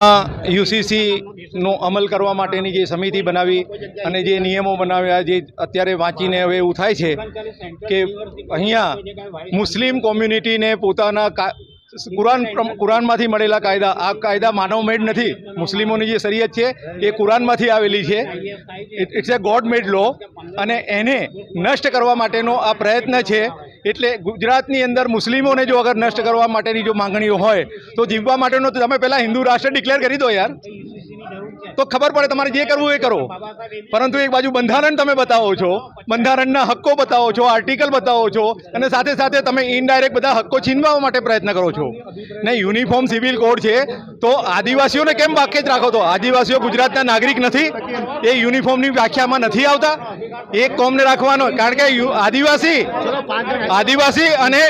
યુસીસીનો અમલ કરવા માટેની જે સમિતિ બનાવી અને જે નિયમો બનાવ્યા, જે અત્યારે વાંચીને હવે એવું થાય છે કે અહીંયા મુસ્લિમ કોમ્યુનિટીને પોતાના કુરાન કુરાનમાંથી મળેલા કાયદા, આ કાયદા માનવમેડ નથી. મુસ્લિમોની જે શરીયત છે એ કુરાનમાંથી આવેલી છે. ઇટ્સ એ ગોડ મેડ લો અને એને નષ્ટ કરવા માટેનો આ પ્રયત્ન છે. એટલે ગુજરાતની અંદર મુસ્લિમોને જો અગર નષ્ટ કરવા માટેની જો માંગણીઓ હોય, તો જીવવા માટેનો તો તમે પહેલાં હિન્દુ રાષ્ટ્ર ડિક્લેર કરી દો યાર. તો ખબર પડે તમારે જે કરવું એ કરો. પરંતુ એક બાજુ બંધારણ તમે બતાવો છો, બંધારણના હક્કો બતાવો છો આર્ટિકલ બતાવો છો, અને સાથે સાથે તમે ઇનડાયરેક્ટ બધા હક્કો છીનવા માટે પ્રયત્ન કરો છો. ને યુનિફોર્મ સિવિલ કોડ છે, તો આદિવાસીઓને કેમ વાક્ય જ રાખો તો? આદિવાસીઓ ગુજરાતના નાગરિક નથી, એ યુનિફોર્મની વ્યાખ્યામાં નથી આવતા. એક કોમને રાખવાનો? કારણ કે આદિવાસી આદિવાસી અને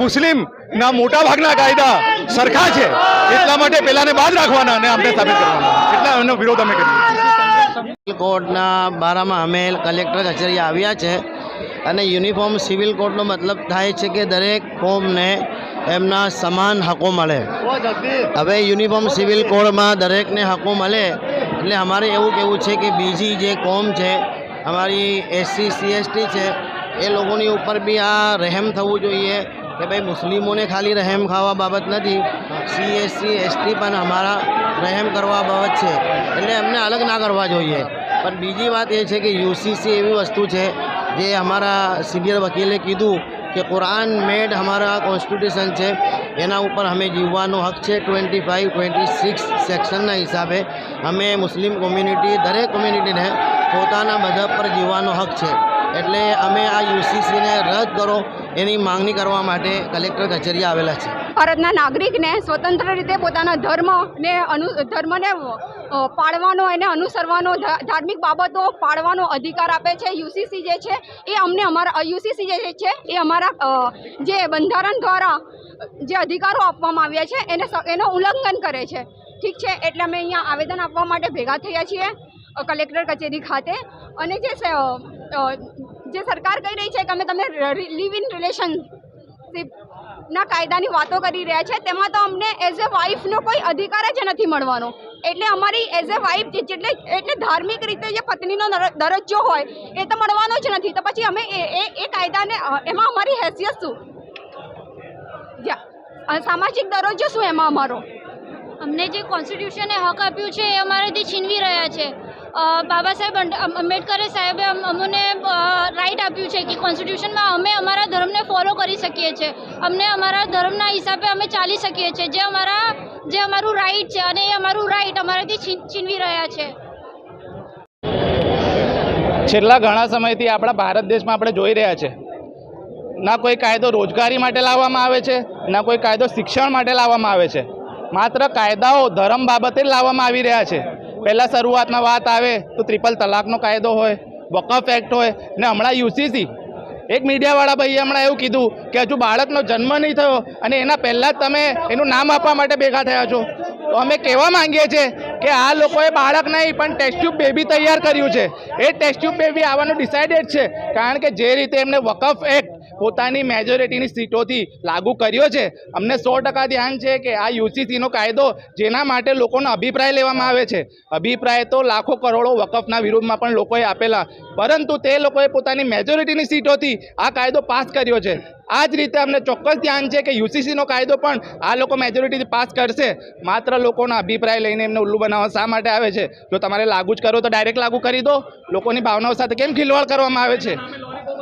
મુસ્લિમ ના મોટા ભાગના કાયદા સરખા છે. એટલા માટે પેલાને બાદ રાખવાના અને આપણે સાબિત કરવાના. એટલા એનો વિરોધ અમે કરીએ કોડના બારામાં અમે કલેક્ટર કચેરી આવ્યા છે અને યુનિફોર્મ સિવિલ કોડનો મતલબ થાય છે કે દરેક કોમને એમના સમાન હકો મળે. હવે યુનિફોર્મ સિવિલ કોડમાં દરેકને હકો મળે એટલે અમારે એવું કહેવું છે કે બીજી જે કોમ છે, અમારી એસસી, સીએસટી છે, એ લોકોની ઉપર બી આ રહેમ થવું જોઈએ. કે ભાઈ મુસ્લિમોને ખાલી રહેમ ખાવા બાબત નથી સીએસસી એસટી પણ અમારા રહેમ કરવા બાબત છે. એટલે એમને અલગ ના કરવા જોઈએ. પણ બીજી વાત એ છે કે યુસીસી એવી વસ્તુ છે, જે અમારા સિનિયર વકીલે કીધું કે કુરાન મેડ અમારા કોન્સ્ટિટ્યુશન છે. એના ઉપર અમે જીવવાનો હક છે. ટ્વેન્ટી ફાઇવ ટ્વેન્ટી સિક્સ સેક્શનના હિસાબે અમે મુસ્લિમ કોમ્યુનિટી દરેક કોમ્યુનિટીને પોતાના મધબ પર જીવવાનો હક છે. એટલે અમે આ યુસીસીને રદ કરો એની માંગણી કરવા માટે કલેક્ટર કચેરી આવેલા છે. ભારતના નાગરિકને સ્વતંત્ર રીતે પોતાના ધર્મને અનુ, ધર્મને પાળવાનો એને અનુસરવાનો ધાર્મિક બાબતો પાળવાનો અધિકાર આપે છે. યુસીસી જે છે, એ અમને અમારા યુસીસી જે છે, એ અમારા જે બંધારણ દ્વારા જે અધિકારો આપવામાં આવ્યા છે, એને એનો ઉલ્લંઘન કરે છે. ઠીક છે? એટલે અમે અહીંયા આવેદન આપવા માટે ભેગા થયા છીએ. કલેક્ટર કચેરી ખાતે અને જે જે સરકાર કહી રહી છે કે અમે તમને લિવ ઇન રિલેશનશીપના કાયદાની વાતો કરી રહ્યા છે, તેમાં તો અમને એઝ અ વાઇફનો કોઈ અધિકાર જ નથી મળવાનો. એટલે અમારી એઝ અ વાઇફ જેટલે, એટલે ધાર્મિક રીતે જે પત્નીનો દરજ્જો હોય, એ તો મળવાનો જ નથી. તો પછી અમે એ એ કાયદાને એમાં અમારી હેસિયત શું? સામાજિક દરજ્જો શું એમાં અમારો? અમને જે કોન્સ્ટિટ્યુશને હક આપ્યું છે, એ અમારાથી છીનવી રહ્યા છે. બાબા સાહેબ આંબેડકરે સાહેબે અમ- અમને રાઈટ આપ્યું છે કે કોન્સ્ટિટ્યુશનમાં અમે અમારા ધર્મને ફોલો કરી શકીએ છીએ અમને અમારા ધર્મના હિસાબે અમે ચાલી શકીએ છીએ જે અમારા, જે અમારું રાઈટ છે અને એ અમારું રાઈટ અમારાથી છીન- છીનવી રહ્યા છે. છેલ્લા ઘણા સમયથી આપણા ભારત દેશમાં આપણે જોઈ રહ્યા છે. ના કોઈ કાયદો રોજગારી માટે લાવવામાં આવે છે, ના કોઈ કાયદો શિક્ષણ માટે લાવવામાં આવે છે. માત્ર કાયદાઓ ધર્મ બાબતે લાવવામાં આવી રહ્યા છે. પહેલાં શરૂઆતમાં વાત આવે તો ત્રિપલ તલાકનો કાયદો હોય, વકફ એક્ટ હોય ને હમણાં યુસીસી. એક મીડિયાવાળા ભાઈએ હમણાં એવું કીધું કે હજુ બાળકનો જન્મ નહીં થયો અને એના પહેલાં જ તમે એનું નામ આપવા માટે ભેગા થયા છો. તો અમે કહેવા માંગીએ છીએ કે આ લોકોએ બાળક નહીં, પણ ટેસ્ટ્યુબ બેબી તૈયાર કર્યું છે. એ ટેસ્ટ ટ્યુબ બેબી આવવાનું ડિસાઇડેડ છે. કારણ કે જે રીતે એમને વકફ એક્ટ પોતાની મેજોરિટીની સીટોથી લાગુ કર્યો છે. અમને સો ટકા ધ્યાન છે કે આ યુસીસીનો કાયદો જેના માટે લોકોનો અભિપ્રાય લેવામાં આવે છે. અભિપ્રાય તો લાખો કરોડો વકફના વિરોધમાં પણ લોકોએ આપેલા. પરંતુ તે લોકોએ પોતાની મેજોરિટીની સીટોથી આ કાયદો પાસ કર્યો છે. આ જ રીતે અમને ચોક્કસ ધ્યાન છે કે યુસીસીનો કાયદો પણ આ લોકો મેજોરિટીથી પાસ કરશે. માત્ર લોકોના અભિપ્રાય લઈને એમને ઉલ્લુ બનાવવા શા માટે આવે છે? જો તમારે લાગુ જ કરો તો ડાયરેક્ટ લાગુ કરી દો. લોકોની ભાવનાઓ સાથે કેમ ખિલવાડ કરવામાં આવે છે?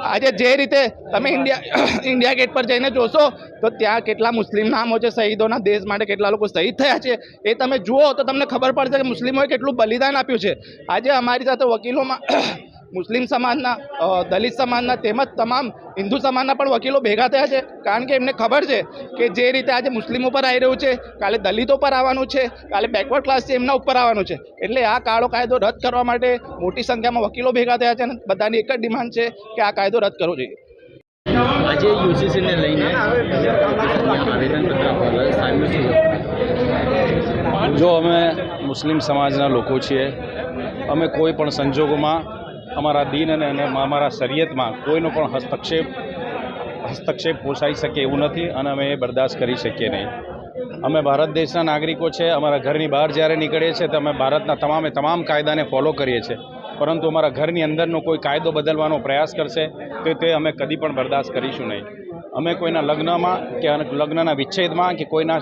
આજે જે રીતે તમે ઇન્ડિયા ઇન્ડિયા ગેટ પર જઈને જોશો, તો ત્યાં કેટલા મુસ્લિમ નામો છે, શહીદોના દેશ માટે કેટલા લોકો શહીદ થયા છે, એ તમે જુઓ તો તમને ખબર પડશે કે મુસ્લિમોએ કેટલું બલિદાન આપ્યું છે. આજે અમારી સાથે વકીલોમાં મુસ્લિમ સમાજના દલિત સમાજના તેમજ તમામ હિન્દુ સમાજના પણ વકીલો ભેગા થયા છે. કારણ કે એમને ખબર છે કે જે રીતે આજે મુસ્લિમ ઉપર આવી રહ્યું છે કાલે દલિતો પર આવવાનું છે કાલે બેકવર્ડ ક્લાસ છે એમના ઉપર આવવાનું છે. એટલે આ કાળો કાયદો રદ કરવા માટે મોટી સંખ્યામાં વકીલો ભેગા થયા છે અને બધાની એક જ ડિમાન્ડ છે કે આ કાયદો રદ કરવો જોઈએ. આજે યુસીસીને લઈને આવેદનપત્ર જો અમે મુસ્લિમ સમાજના લોકો છીએ અમે કોઈ પણ સંજોગોમાં અમારા દિન અને અમારા શરીયતમાં કોઈનો પણ હસ્તક્ષેપ હસ્તક્ષેપ પોસાઈ શકે એવું નથી અને અમે એ બરદાસ્ત કરી શકીએ નહીં. અમે ભારત દેશના નાગરિકો છે, અમારા ઘરની બહાર જ્યારે નીકળીએ છીએ તો અમે ભારતના તમામે તમામ કાયદાને ફોલો કરીએ છીએ. પરંતુ અમારા ઘરની અંદરનો કોઈ કાયદો બદલવાનો પ્રયાસ કરશે તો તે અમે કદી પણ બરદાસ્ત કરીશું નહીં. અમે કોઈના લગ્નમાં કે લગ્નના વિચ્છેદમાં કે કોઈના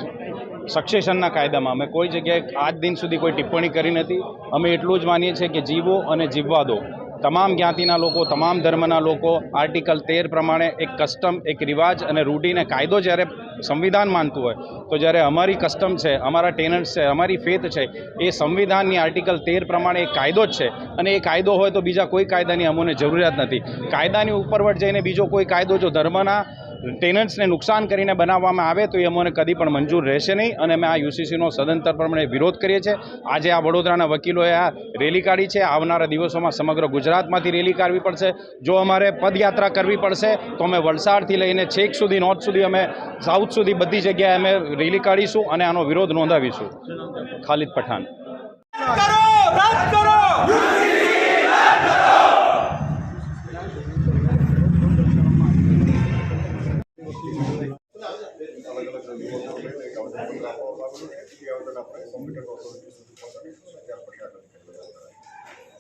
સક્સેશનના કાયદામાં અમે કોઈ જગ્યાએ આજ દિન સુધી કોઈ ટિપ્પણી કરી નથી. અમે એટલું જ માનીએ છીએ કે જીવો અને જીવવા દો તમામ જ્ઞાતિના લોકો, તમામ ધર્મના લોકો, આર્ટિકલ તેર પ્રમાણે એક કસ્ટમ, એક રિવાજ અને રૂઢીને કાયદો જ્યારે સંવિધાન માનતું હોય, તો જ્યારે અમારી કસ્ટમ છે, અમારા ટેનન્ટ્સ છે, અમારી ફેથ છે, એ સંવિધાનની આર્ટિકલ તેર પ્રમાણે એક કાયદો જ છે. અને એ કાયદો હોય તો બીજા કોઈ કાયદાની અમોને જરૂરિયાત નથી. કાયદાની ઉપરવટ જઈને બીજો કોઈ કાયદો જો ધર્મના ટેનન્ટ્સને નુકસાન કરીને બનાવવામાં આવે તો એ અમને કદી પણ મંજૂર રહેશે નહીં અને અમે આ યુસીસીનો સદંતર પ્રમાણે વિરોધ કરીએ છીએ. આજે આ વડોદરાના વકીલોએ આ રેલી કાઢી છે. આવનારા દિવસોમાં સમગ્ર ગુજરાતમાંથી રેલી કાઢવી પડશે. જો અમારે પદયાત્રા કરવી પડશે, તો અમે વલસાડથી લઈને છેક સુધી, નોર્થ સુધી, અમે સાઉથ સુધી બધી જગ્યાએ અમે રેલી કાઢીશું અને આનો વિરોધ નોંધાવીશું. ખાલિદ પઠાણ.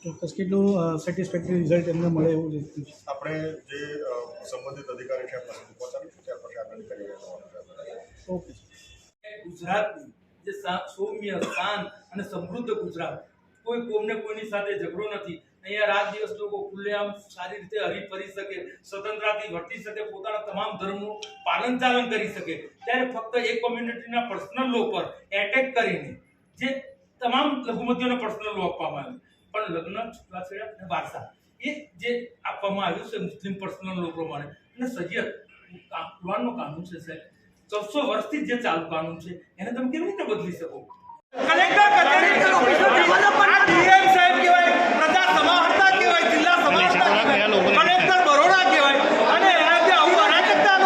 ચોક્કસ કેટલું સેટિસ્ફેક્ટરી રિઝલ્ટ એમને મળે એવું રીતનું છે. આપણે જે સંબંધિત અધિકારી છે ત્યાર પછી ઓકે. ગુજરાતની જે સૌમ્ય શાંત અને સમૃદ્ધ ગુજરાત કોઈ કોમને કોઈની સાથે ઝઘડો નથી. અહીંયા રાત દિવસ લોકો ખુલ્લેઆમ સારી રીતે હરી ફરી શકે સ્વતંત્રતાથી વર્તી શકે પોતાના તમામ ધર્મનું પાલન ચાલન કરી શકે. ત્યારે ફક્ત એક કોમ્યુનિટીના પર્સનલ લો પર એટેક કરીને જે તમામ લઘુમતીઓને પર્સનલ લો આપવામાં આવ્યું પણ લગ્ન છૂટાછેડા અને વારસા. એ જે આપવામાં આવ્યું છે મુસ્લિમ પર્સનલ લો પ્રમાણે. અને સજિયત કુરાનનો કાનૂન છે સાહેબ. ચૌદસો વર્ષથી જે ચાલુ કાનૂન છે, એને તમે કેવી રીતે બદલી શકો? કલેક્ટર, કચેરી ડીએમ સાહેબ કહેવાય પ્રજા સમાહર્તા કહેવાય, જિલ્લા સમાહર્તા કલેક્ટર બરોડા કહેવાય, અને આજે આવું અરાજકતા